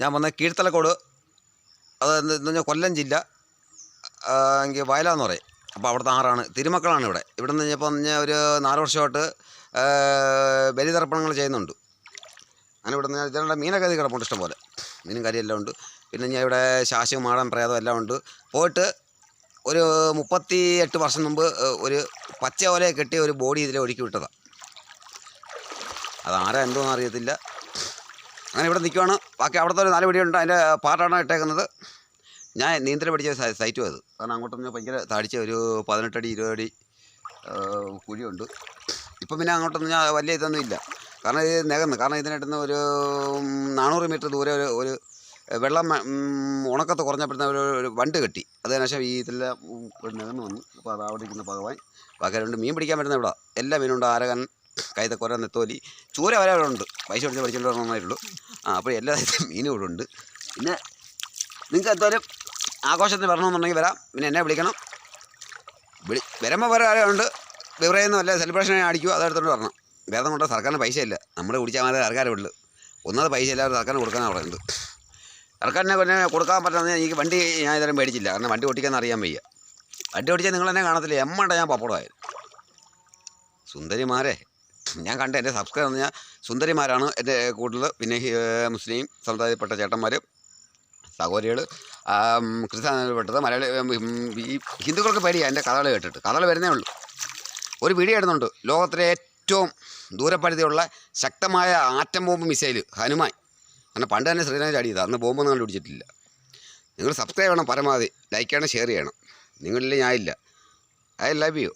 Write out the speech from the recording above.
ഞാൻ വന്ന കീഴ്ത്തലക്കോട് അത് എന്ന് എന്ന് പറഞ്ഞാൽ കൊല്ലം ജില്ല എങ്കിൽ വയലാന്ന് പറയും. അപ്പോൾ അവിടുത്തെ ആറാണ്. തിരുമക്കളാണ് ഇവിടെ. ഇവിടെ നിന്ന് കഴിഞ്ഞപ്പോൾ പറഞ്ഞാൽ ഒരു നാല് വർഷമായിട്ട് ബലിതർപ്പണങ്ങൾ ചെയ്യുന്നുണ്ട്. അങ്ങനെ ഇവിടെ നിന്ന് ഇതിനുള്ള മീനൊക്കെ കിടപ്പുണ്ട് ഇഷ്ടംപോലെ മീനും എല്ലാം ഉണ്ട്. പിന്നെ ഞാൻ ഇവിടെ ശാശവും മാടൻ പ്രേതം എല്ലാം ഉണ്ട്. പോയിട്ട് ഒരു മുപ്പത്തി എട്ട് വർഷം മുമ്പ് ഒരു പച്ച ഓലയെ കെട്ടിയ ഒരു ബോഡി ഇതിലെ ഒഴുക്കി വിട്ടതാണ് അതാരാ എന്തോന്ന് അറിയത്തില്ല. അങ്ങനെ ഇവിടെ നിൽക്കുവാണ്. ബാക്കി അവിടുത്തെ ഒരു നാല് വെടിയുണ്ട് അതിന്റെ പാർട്ടാണ് ഇട്ടേക്കുന്നത്. ഞാൻ നീന്തൽ പഠിച്ച സൈറ്റും അത്. കാരണം അങ്ങോട്ടൊന്ന് ഭയങ്കര താടിച്ച ഒരു പതിനെട്ടടി ഇരുപതടി കുഴിയുണ്ട്. ഇപ്പം പിന്നെ അങ്ങോട്ടൊന്നും ഞാൻ വലിയ ഇതൊന്നും ഇല്ല. കാരണം ഇത് നികന്ന്. കാരണം ഇതിനടുത്ത് ഒരു നാനൂറ് മീറ്റർ ദൂരെ ഒരു ഒരു വെള്ളം ഉണക്കത്ത് കുറഞ്ഞപ്പോഴത്തെ ഒരു ഒരു വണ്ട് കെട്ടി. അതിനുശേഷം ഈ ഇതെല്ലാം നികന്ന് വന്നു. അപ്പോൾ അത് അവിടെ ഇരിക്കുന്ന ഭഗവാൻ. ബാക്കി രണ്ട് മീൻ പിടിക്കാൻ പറ്റുന്ന ഇവിടെ. എല്ലാ മീനുണ്ട് ആരകൻ കൈതക്കൊര നെത്തോലി. ചൂര വരെ പൈസ കൊടുത്ത് പഠിച്ചുകൊണ്ട് വരണമായിട്ടുള്ളൂ ആ അപ്പോൾ എല്ലാ മീനും ഇവിടെ ഉണ്ട്. പിന്നെ നിങ്ങൾക്ക് എന്തായാലും ആഘോഷത്തിന് വരണമെന്നുണ്ടെങ്കിൽ വരാം. പിന്നെ എന്നെ വിളിക്കണം. വിളി വരുമ്പോൾ വേറെ ആരുണ്ട് വിവരയൊന്നും അല്ല. സെലിബ്രേഷൻ അടിക്കുക അതെടുത്തോണ്ട് വരണം. വേറെ കൊണ്ട്? സർക്കാരിന് പൈസ ഇല്ല. നമ്മൾ കുടിച്ചാൽ മാത്രമേ സർക്കാർ ഉള്ളൂ ഒന്നത് പൈസ ഇല്ലാതെ സർക്കാരിന് കൊടുക്കാനാണ് പറയുന്നത്. സർക്കാരിനെ പിന്നെ കൊടുക്കാൻ പറ്റുന്നത് എനിക്ക് വണ്ടി ഞാൻ ഇതുവരെ മേടിച്ചില്ല. കാരണം വണ്ടി ഓടിക്കാൻ അറിയാൻ വയ്യ. വണ്ടി ഓടിച്ചാൽ നിങ്ങൾ എന്നെ കാണത്തില്ല. എമ്മണ്ട ഞാൻ പപ്പടമായിരുന്നു സുന്ദരിമാരെ. ഞാൻ കണ്ട എന്റെ സബ്സ്ക്രൈബ് എന്ന് പറഞ്ഞാൽ സുന്ദരിമാരാണ് എന്റെ കൂടുതൽ പിന്നെ മുസ്ലിം സമുദായത്തിൽപ്പെട്ട ചേട്ടന്മാർ സഹോദരികൾ ക്രിസ്ത്യാനിപ്പെട്ടത് മലയാളി ഈ ഹിന്ദുക്കൾക്ക് പേടിയാണ് എന്റെ കഥകൾ കേട്ടിട്ട്. കഥകൾ വരുന്നേ ഉള്ളൂ. ഒരു വീഡിയോ ഇടുന്നുണ്ട്. ലോകത്തിലെ ഏറ്റവും ദൂരപരിധിയുള്ള ശക്തമായ ആറ്റം ബോംബ് മിസൈൽ ഹനുമാൻ. അങ്ങനെ പണ്ട് തന്നെ ശ്രീനഗർ ചാടിയത് അന്ന് ബോംബൊന്നും കണ്ടുപിടിച്ചിട്ടില്ല. നിങ്ങൾ സബ്സ്ക്രൈബ് ചെയ്യണം പരമാവധി. ലൈക്ക് ചെയ്യണം ഷെയർ ചെയ്യണം. നിങ്ങളിൽ ഞാനില്ല. I love you